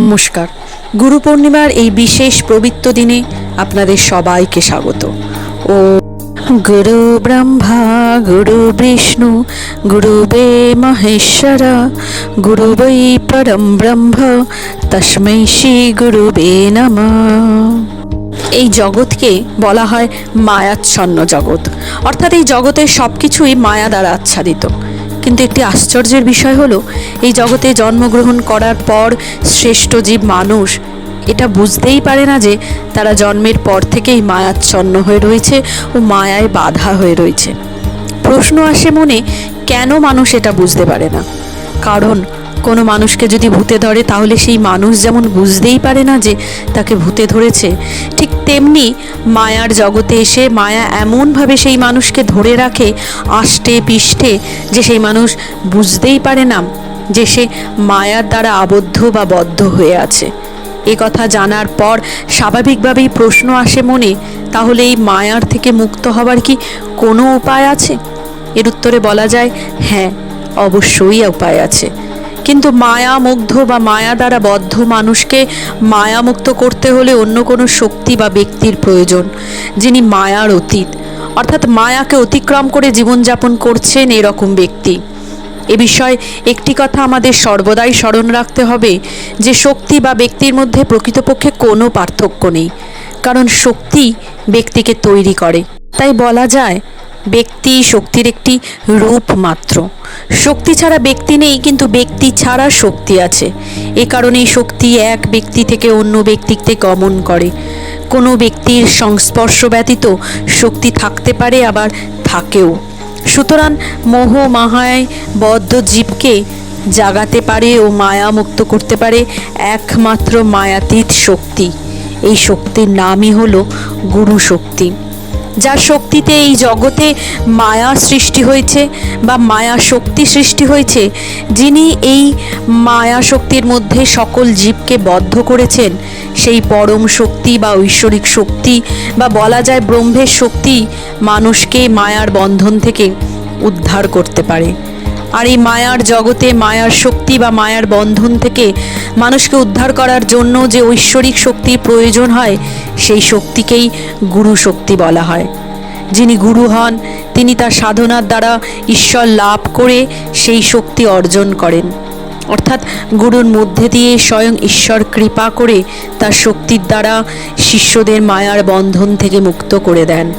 নমস্কার। গুরু পূর্ণিমার এই বিশেষ পবিত্র দিনে আপনাদের সবাইকে স্বাগত। ও গুরু ব্রহ্মা, গুরু বিষ্ণু, গুরু গুরুবে মহেশ্বর গুরুবৈ পরম ব্রহ্ম তস্मै শ্রী গুরুবে নমঃ। এই জগৎকে বলা হয় মায়াচ্ছন্ন জগৎ। অর্থাৎ এই জগতের সব কিছুই মায়া দ্বারা আচ্ছাদিত। কিন্তু একটি আশ্চর্যের বিষয় হলো, এই জগতে জন্মগ্রহণ করার পর শ্রেষ্ঠ জীব মানুষ। এটা বুঝতেই পারে না যে তারা জন্মের পর থেকেই মায়াচ্ছন্ন হয়ে রয়েছে ও মায়ায় বাধা হয়ে রয়েছে। প্রশ্ন আসে মনে, কেন মানুষ এটা বুঝতে পারে না? কারণ কোনো মানুষকে যদি ভূতে ধরে, তাহলে সেই মানুষ যেমন বুঝতেই পারে না যে তাকে ভূতে ধরেছে, ঠিক তেমনি মায়ার জগতে এসে মায়া এমনভাবে সেই মানুষকে ধরে রাখে, আষ্টে পিষ্টে যে সেই মানুষ বুঝতেই পারে না যে সে মায়ার দ্বারা আবদ্ধ বা বদ্ধ হয়ে আছে। এ কথা জানার পর স্বাভাবিকভাবেই প্রশ্ন আসে মনে, তাহলে এই মায়ার থেকে মুক্ত হবার কি কোনো উপায় আছে? এর উত্তরে বলা যায় হ্যাঁ অবশ্যই উপায় আছে। কিন্তু মায়া মুগ্ধ বা মায়া দ্বারা বদ্ধ মানুষকে মায়ামুক্ত করতে হলে অন্য কোনো শক্তি বা ব্যক্তির প্রয়োজন, যিনি মায়ার অতীত। অর্থাৎ মায়াকে অতিক্রম করে জীবনযাপন করছেন এরকম ব্যক্তি। এ বিষয়ে একটি কথা আমাদের সর্বদাই স্মরণ রাখতে হবে যে শক্তি বা ব্যক্তির মধ্যে প্রকৃতপক্ষে কোনো পার্থক্য নেই, কারণ শক্তি ব্যক্তিকে তৈরি করে। তাই বলা যায় ব্যক্তি শক্তির একটি রূপ মাত্র। শক্তি ছাড়া ব্যক্তি নেই, কিন্তু ব্যক্তি ছাড়া শক্তি আছে। এ কারণেই শক্তি এক ব্যক্তি থেকে অন্য ব্যক্তিতে গমন করে। কোনো ব্যক্তির সংস্পর্শ ব্যতীত শক্তি থাকতে পারে, আবার থাকেও। সুতরাং মোহ মাহায় বদ্ধ জীবকে জাগাতে পারে ও মায়া মুক্ত করতে পারে একমাত্র মায়াতীত শক্তি। এই শক্তির নামই হলো গুরু শক্তি যার শক্তিতে এই জগতে মায়া সৃষ্টি হয়েছে বা মায়া শক্তি সৃষ্টি হয়েছে, যিনি এই মায়া শক্তির মধ্যে সকল জীবকে বদ্ধ করেছেন। সেই পরম শক্তি বা ঐশ্বরিক শক্তি বা বলা যায় ব্রহ্মের শক্তি মানুষকে মায়ার বন্ধন থেকে উদ্ধার করতে পারে। আর এই মায়ার জগতে মায়ার শক্তি বা মায়ার বন্ধন থেকে মানুষকে উদ্ধার করার জন্য যে ঐশ্বরিক শক্তির প্রয়োজন হয়, সেই শক্তিকেই গুরু শক্তি বলা হয়। যিনি গুরু হন, তিনি তার সাধনার দ্বারা ঈশ্বর লাভ করে সেই শক্তি অর্জন করেন। অর্থাৎ গুরুর মধ্যে দিয়ে স্বয়ং ঈশ্বর কৃপা করে তার শক্তির দ্বারা শিষ্যদের মায়ার বন্ধন থেকে মুক্ত করে দেন।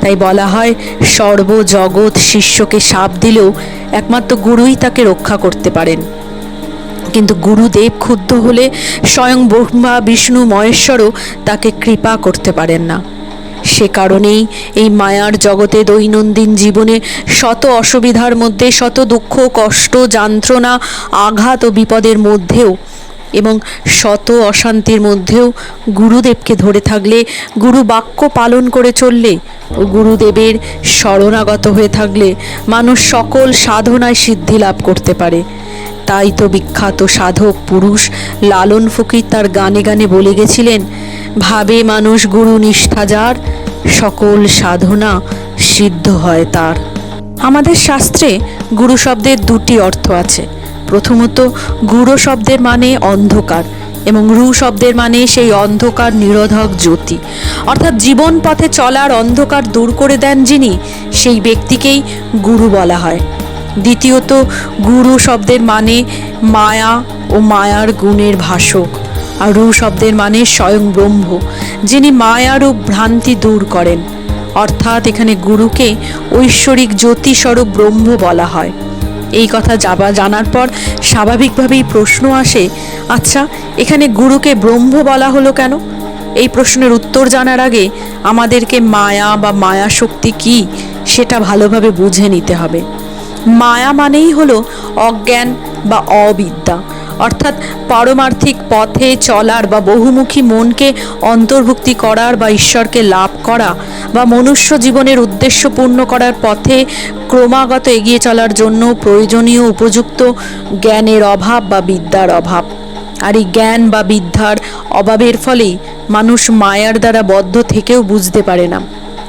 তাই বলা হয়, সর্বজগৎ শিষ্যকে সাপ দিলেও একমাত্র গুরুই তাকে রক্ষা করতে পারেন। কিন্তু গুরুদেব ক্ষুব্ধ হলে স্বয়ং ব্রহ্মা, বিষ্ণু, মহেশ্বরও তাকে কৃপা করতে পারেন না। সে কারণেই এই মায়ার জগতে দৈনন্দিন জীবনে শত অসুবিধার মধ্যে, শত দুঃখ, কষ্ট, যন্ত্রণা, আঘাত ও বিপদের মধ্যেও এবং শত অশান্তির মধ্যেও গুরুদেবকে ধরে থাকলে, গুরু বাক্য পালন করে চললে ও গুরুদেবের শরণাগত হয়ে থাকলে মানুষ সকল সাধনায় সিদ্ধি লাভ করতে পারে। তাই তো বিখ্যাত সাধক পুরুষ লালন ফকির তার গানে গানে বলে গেছিলেন, ভাবে মানুষ গুরু নিষ্ঠা যার, সকল সাধনা সিদ্ধ হয় তার। আমাদের শাস্ত্রে গুরু শব্দের দুটি অর্থ আছে। প্রথমত গুরু শব্দের মানে অন্ধকার এবং রু শব্দের মানে সেই অন্ধকার নিরোধক জ্যোতি। অর্থাৎ জীবন পথে চলার অন্ধকার দূর করে দেন যিনি, সেই ব্যক্তিকেই গুরু বলা হয়। দ্বিতীয়ত, গুরু শব্দের মানে মায়া ও মায়ার গুণের ভাষক। আর রু শব্দের মানে স্বয়ং ব্রহ্ম, যিনি মায়ার ও ভ্রান্তি দূর করেন। অর্থাৎ এখানে গুরুকে ঐশ্বরিক জ্যোতিস্বরূপ ব্রহ্ম বলা হয়। এই কথা যাবা জানার পর স্বাভাবিকভাবেই প্রশ্ন আসে আচ্ছা এখানে গুরুকে ব্রহ্ম বলা হলো কেন? এই প্রশ্নের উত্তর জানার আগে আমাদেরকে মায়া বা মায়া শক্তি কি সেটা ভালোভাবে বুঝে নিতে হবে। মায়া মানেই হলো অজ্ঞান বা অবিদ্যা। অর্থাৎ পারমার্থিক পথে চলার বা বহুমুখী মনকে অন্তর্ভুক্তি করার বা ঈশ্বরকে লাভ করা বা মনুষ্য জীবনের উদ্দেশ্য পূর্ণ করার পথে ক্রমাগত এগিয়ে চলার জন্য প্রয়োজনীয় উপযুক্ত জ্ঞানের অভাব বা বিদ্যার অভাব। আর এই জ্ঞান বা বিদ্যার অভাবের ফলেই মানুষ মায়ার দ্বারা বদ্ধ থেকেও বুঝতে পারে না।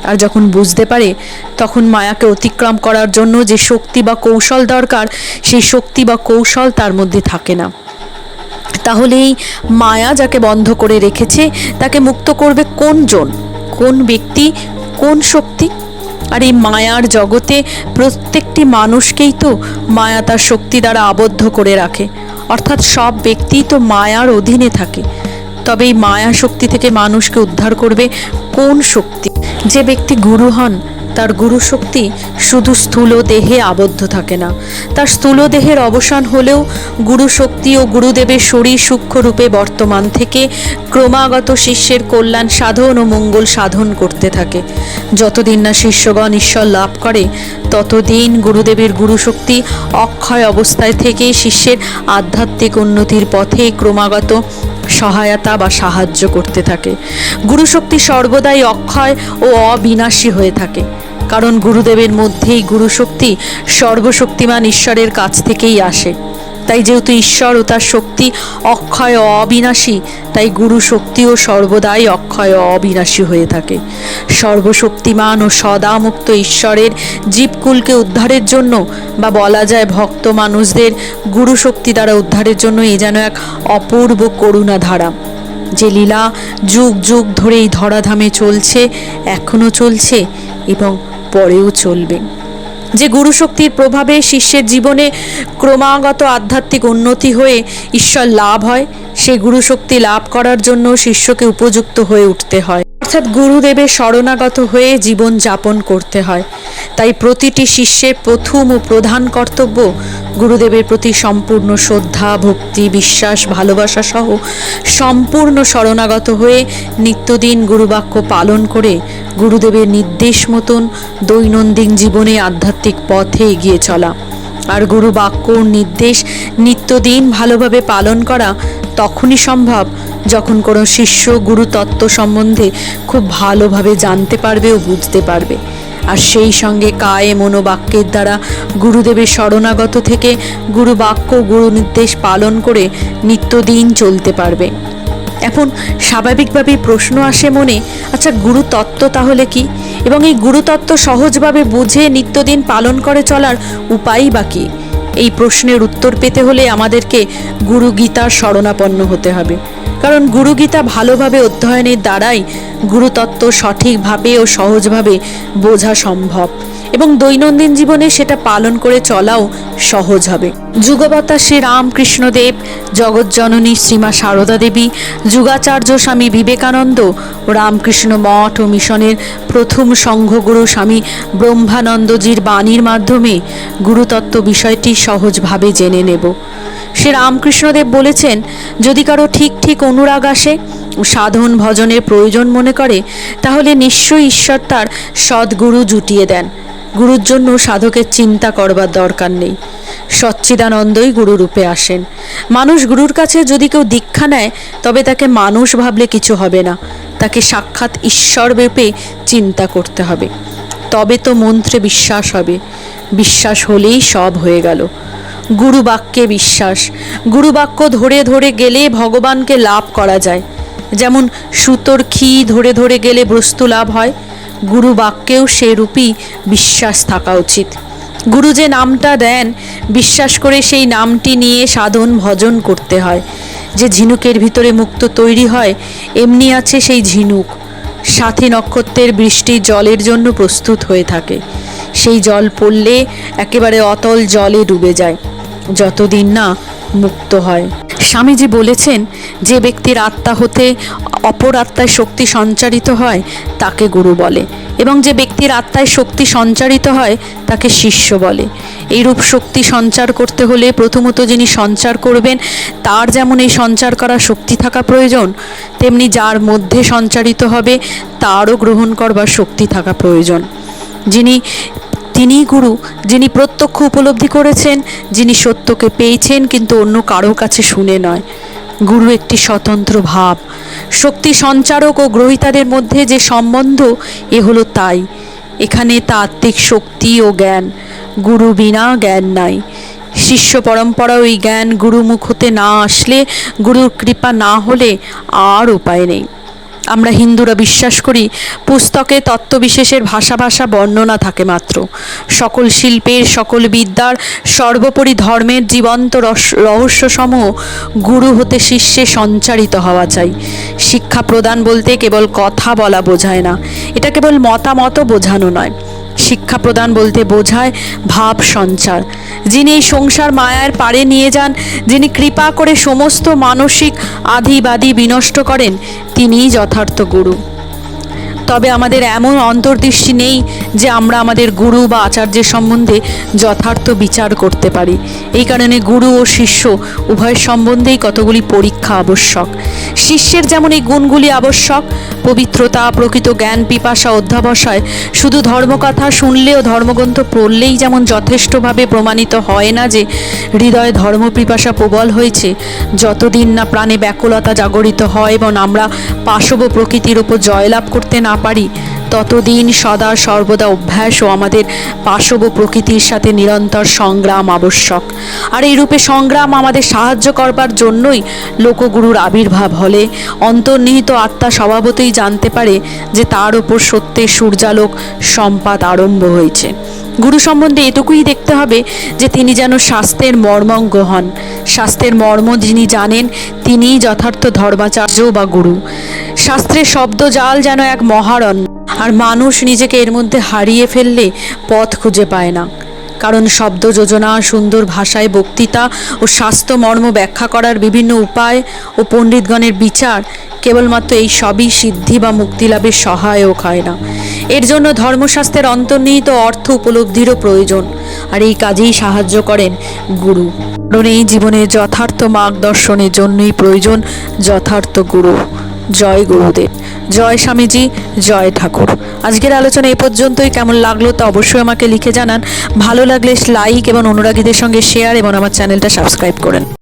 আর যখন বুঝতে পারে, তখন মায়াকে অতিক্রম করার জন্য যে শক্তি বা কৌশল দরকার, সেই শক্তি বা কৌশল তার মধ্যে থাকে না। তাহলেই মায়া যাকে বন্ধ করে রেখেছে, তাকে মুক্ত করবে কোনজন কোন ব্যক্তি? কোন শক্তি? আর এই মায়ার জগতে প্রত্যেকটি মানুষকেই তো মায়া তার শক্তি দ্বারা আবদ্ধ করে রাখে। অর্থাৎ সব ব্যক্তিই তো মায়ার অধীনে থাকে। তবে এই মায়া শক্তি থেকে মানুষকে উদ্ধার করবে কোন শক্তি? যে ব্যক্তি গুরু হন, তার গুরু শক্তি শুধু স্থূল দেহে আবদ্ধ থাকে না। তার স্থূল দেহের অবসান হলেও গুরু শক্তি ও গুরুদেবের শরীর সূক্ষ্ম রূপে বর্তমান থেকে ক্রমাগত শিষ্যের কল্যাণ, সাধন ও মঙ্গল সাধন করতে থাকে। যতদিন না শিষ্যগণ ঈশ্বর লাভ করে, ততদিন গুরুদেবের গুরু শক্তি অক্ষয় অবস্থায় থেকে শিষ্যের আধ্যাত্মিক উন্নতির পথে ক্রমাগত সহায়তা বা সাহায্য করতে থাকে। গুরুশক্তি সর্বদাই অক্ষয় ও অবিনাশী হয়ে থাকে। কারণ গুরুদেবের মধ্যেই গুরুশক্তি সর্বশক্তিমান ঈশ্বরের কাছ থেকেই আসে। তাই যেহেতু ঈশ্বর ও তার শক্তি অক্ষয় ও অবিনাশী, তাই গুরু শক্তিও সর্বদাই অক্ষয় ও অবিনাশী হয়ে থাকে। সর্বশক্তিমান ও সদামুক্ত ঈশ্বরের জীবকুলকে উদ্ধারের জন্য বা বলা যায় ভক্ত মানুষদের গুরু শক্তি দ্বারা উদ্ধারের জন্য এ যেন এক অপূর্ব করুণা ধারা যে লীলা যুগ যুগ ধরে এই ধরাধামে চলছে, এখনও চলছে এবং পরেও চলবে। যে গুরুশক্তির প্রভাবে শিষ্যের জীবনে ক্রমাগত আধ্যাত্মিক উন্নতি হয়ে ঈশ্বর লাভ হয় সেই গুরুশক্তি লাভ করার জন্য শিষ্যকে উপযুক্ত হয়ে উঠতে হয়। অর্থাৎ গুরুদেবের শরণাগত হয়ে জীবন যাপন করতে হয়। তাই প্রতিটি শিষ্যের প্রথম ও প্রধান কর্তব্য গুরুদেবের প্রতি সম্পূর্ণ শ্রদ্ধা, ভক্তি, বিশ্বাস, ভালোবাসা সহ সম্পূর্ণ শরণাগত হয়ে নিত্যদিন গুরুবাক্য পালন করে গুরুদেবের নির্দেশ মতন দৈনন্দিন জীবনে আধ্যাত্মিক পথে এগিয়ে চলা। আর গুরু বাক্য নির্দেশ নিত্যদিন ভালোভাবে পালন করা তখনই সম্ভব যখন কোনো শিষ্য গুরু তত্ত্ব সম্বন্ধে খুব ভালোভাবে জানতে পারবে ও বুঝতে পারবে। আর সেই সঙ্গে কায়ে মনোবাক্যের দ্বারা গুরুদেবের শরণাগত থেকে গুরু বাক্য গুরু নির্দেশ পালন করে নিত্যদিন চলতে পারবে। এখন স্বাভাবিকভাবেই প্রশ্ন আসে মনে আচ্ছা গুরুতত্ত্ব তাহলে কি? এবং এই গুরুতত্ত্ব সহজভাবে বুঝে নিত্যদিন পালন করে চলার উপায়ই বা কী? এই প্রশ্নের উত্তর পেতে হলে আমাদেরকে গুরু গীতার শরণাপন্ন হতে হবে। কারণ গুরুগীতা ভালোভাবে অধ্যয়নের দ্বারাই গুরুতত্ত্ব সঠিকভাবে ও সহজভাবে বোঝা সম্ভব এবং দৈনন্দিন জীবনে সেটা পালন করে চলাও সহজ হবে। যুগবতা শ্রী রামকৃষ্ণদেব জগজ্জননী শ্রীমা সারদা দেবী, যুগাচার্য স্বামী বিবেকানন্দ, রামকৃষ্ণ মঠ ও মিশনের প্রথম সংঘগুরু স্বামী ব্রহ্মানন্দজির বাণীর মাধ্যমে গুরুতত্ত্ব বিষয়টি সহজভাবে জেনে নেব। সে রামকৃষ্ণদেব বলেছেন, যদি কারও ঠিক ঠিক অনুরাগ আসে, সাধন ভজনের প্রয়োজন মনে করে, তাহলে নিশ্চয়ই ঈশ্বর তার সদ্গুরু জুটিয়ে দেন। গুরুর জন্য সাধকের চিন্তা করবার দরকার নেই। সচ্চিদানন্দই গুরুরূপে আসেন। মানুষ গুরুর কাছে যদি কেউ দীক্ষা নেয়, তবে তাকে মানুষ ভাবলে কিছু হবে না। তাকে সাক্ষাৎ ঈশ্বর রূপে চিন্তা করতে হবে। তবে তো মন্ত্রে বিশ্বাস হবে। বিশ্বাস হলেই সব হয়ে গেল। গুরু বাক্যে বিশ্বাস। গুরু বাক্য ধরে ধরে গেলে ভগবানকে লাভ করা যায়। যেমন সুতোর খি ধরে ধরে গেলে বস্তু লাভ হয় গুরু বাক্যেও সেরূপই বিশ্বাস থাকা উচিত। গুরু যে নামটা দেন, বিশ্বাস করে সেই নামটি নিয়ে সাধন ভজন করতে হয়। যে ঝিনুকের ভিতরে মুক্ত তৈরি হয়, এমনি আছে সেই ঝিনুক। সাথী নক্ষত্রের বৃষ্টি জলের জন্য প্রস্তুত হয়ে থাকে। সেই জল পড়লে একেবারে অতল জলে ডুবে যায়। যতদিন না মুক্ত হয়। স্বামীজি বলেছেন, যে ব্যক্তির আত্মা হতে অপর আত্মায় শক্তি সঞ্চারিত হয়, তাকে গুরু বলে। এবং যে ব্যক্তির আত্মায় শক্তি সঞ্চারিত হয়, তাকে শিষ্য বলে। এইরূপ শক্তি সঞ্চার করতে হলে প্রথমত যিনি সঞ্চার করবেন, তার যেমন এই সঞ্চার করার শক্তি থাকা প্রয়োজন, তেমনি যার মধ্যে সঞ্চারিত হবে, তারও গ্রহণ করবার শক্তি থাকা প্রয়োজন। যিনি তিনিই গুরু, যিনি প্রত্যক্ষ উপলব্ধি করেছেন, যিনি সত্যকে পেয়েছেন, কিন্তু অন্য কারও কাছে শুনে নয়। গুরু একটি স্বতন্ত্র ভাব। শক্তি সঞ্চারক ও গ্রহিতাদের মধ্যে যে সম্বন্ধ, এ হলো তাই। এখানে তাত্ত্বিক শক্তি ও জ্ঞান। গুরু বিনা জ্ঞান নাই। শিষ্য পরম্পরা ওই জ্ঞান গুরুমুখ হতে না আসলে, গুরুর কৃপা না হলে আর উপায় নেই। আমরা হিন্দুরা বিশ্বাস করি, পুস্তকে তত্ত্ববিশেষের ভাষা ভাষা বর্ণনা থাকে মাত্র। সকল শিল্পের, সকল বিদ্যার, সর্বোপরি ধর্মের জীবন্ত রহস্যসমূহ গুরু হতে শিষ্যে সঞ্চারিত হওয়া চাই। শিক্ষা প্রদান বলতে কেবল কথা বলা বোঝায় না। এটা কেবল মতামত বোঝানো নয়। শিক্ষা প্রদান বলতে বোঝায় ভাব সঞ্চার। যিনি এই সংসার মায়ার পারে নিয়ে যান, যিনি কৃপা করে সমস্ত মানসিক আধিবাদী বিনষ্ট করেন, তিনিই যথার্থ গুরু। তবে আমাদের এমন অন্তর্দৃষ্টি নেই যে আমরা আমাদের গুরু বা আচার্যের সম্বন্ধে যথার্থ বিচার করতে পারি। এই কারণে গুরু ও শিষ্য উভয়ের সম্বন্ধেই কতগুলি পরীক্ষা আবশ্যক। শিষ্যের যেমন এই গুণগুলি আবশ্যক, পবিত্রতা, প্রকৃত জ্ঞান, পিপাসা, অধ্যাবসায়, শুধু ধর্মকথা শুনলেও ধর্মগ্রন্থ পড়লেই যেমন যথেষ্টভাবে প্রমাণিত হয় না যে হৃদয়ে ধর্মপিপাসা প্রবল হয়েছে, যতদিন না প্রাণে ব্যাকুলতা জাগরিত হয় এবং আমরা পাশব প্রকৃতির ওপর জয়লাভ করতে না পারি ততদিন সদা সর্বদা অভ্যাস ও আমাদের পাশব প্রকৃতির সাথে নিরন্তর সংগ্রাম আবশ্যক। আর এই রূপে সংগ্রাম আমাদের সাহায্য করবার জন্যই লোকগুরুর আবির্ভাব হলে। অন্তর্নিহিত আত্মা স্বভাবতই জানতে পারে যে তার ওপর সত্যের সূর্যালোক সম্পাদ আরম্ভ হয়েছে। গুরু সম্বন্ধে এটুকুই দেখতে হবে যে তিনি যেন শাস্ত্রের মর্মজ্ঞ হন। শাস্ত্রের মর্ম যিনি জানেন, তিনিই যথার্থ ধর্মাচার্য বা গুরু। শাস্ত্রের শব্দজাল যেন এক মহারণ্য আর মানুষ নিজেকে এর মধ্যে হারিয়ে ফেললে পথ খুঁজে পায় না। কারণ শব্দ যোজনা, সুন্দর ভাষায় বক্তৃতা ও স্বাস্থ্য মর্ম ব্যাখ্যা করার বিভিন্ন উপায় ও পণ্ডিতগণের বিচার কেবলমাত্র এই সবই সিদ্ধি বা মুক্তিলাভের সহায়ক হয় না। এর জন্য ধর্মশাস্ত্রের অন্তর্নিহিত অর্থ উপলব্ধিরও প্রয়োজন। আর এই কাজেই সাহায্য করেন গুরু। কারণ এই জীবনের যথার্থ মার্গদর্শনের জন্যই প্রয়োজন যথার্থ গুরু। জয় গুরুদেব। জয় স্বামীজি, জয় ঠাকুর। আজকের আলোচনা এ পর্যন্তই। কেমন লাগল তা অবশ্যই আমাকে লিখে জানান। ভালো লাগলে লাইক এবং অনুরাগীদের সঙ্গে শেয়ার এবং আমার চ্যানেলটা সাবস্ক্রাইব করেন।